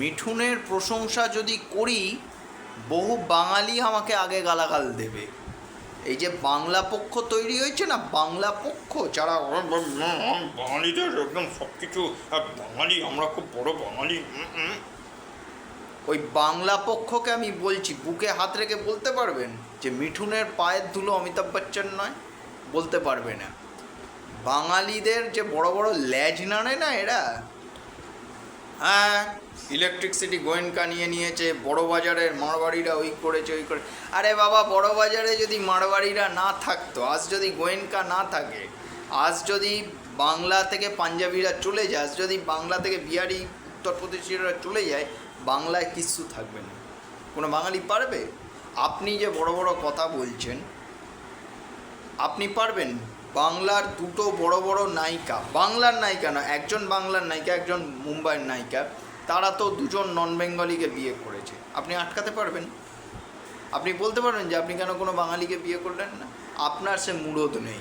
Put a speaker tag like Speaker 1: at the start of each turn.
Speaker 1: মিঠুনের প্রশংসা যদি করি, বহু বাঙালি আমাকে আগে গালাগাল দেবে। এই যে বাংলা পক্ষ তৈরি হয়েছে না, বাংলা পক্ষ, যারা
Speaker 2: বাঙালিদের একদম সব কিছু বাঙালি, আমরা খুব বড় বাঙালি।
Speaker 1: ওই বাংলা পক্ষকে আমি বলছি, বুকে হাত রেখে বলতে পারবেন যে মিঠুনের পায়ের ধুলো অমিতাভ বচ্চন নয়? বলতে পারবে না। বাঙালিদের যে বড় বড় ল্যাজ নাড়ে না এরা হ্যাঁ ইলেকট্রিসিটি গোয়েনকা নিয়ে নিয়েছে, বড় বাজারের মারবাড়িরা ওই করেছে, ওই করে। আরে বাবা, বড় বাজারে যদি মারবাড়িরা না থাকতো, আজ যদি গোয়েনকা না থাকে, আজ যদি বাংলা থেকে পাঞ্জাবিরা চলে যায়, আজ যদি বাংলা থেকে বিহারি উত্তরপ্রদেশিরা চলে যায়, বাংলায় কিচ্ছু থাকবে না। কোনো বাঙালি পারবে? আপনি যে বড় বড় কথা বলছেন, আপনি পারবেন? বাংলার দুটো বড় বড় নায়িকা, বাংলার নায়িকা না, একজন বাংলার নায়িকা, একজন মুম্বাইয়ের নায়িকা, তারা তো দুজন নন বেঙ্গলিকে বিয়ে করেছে। আপনি আটকাতে পারবেন। আপনি বলতে পারবেন যে আপনি কেন কোনো বাঙালিকে বিয়ে করলেন না? আপনার সে মুরদ নেই।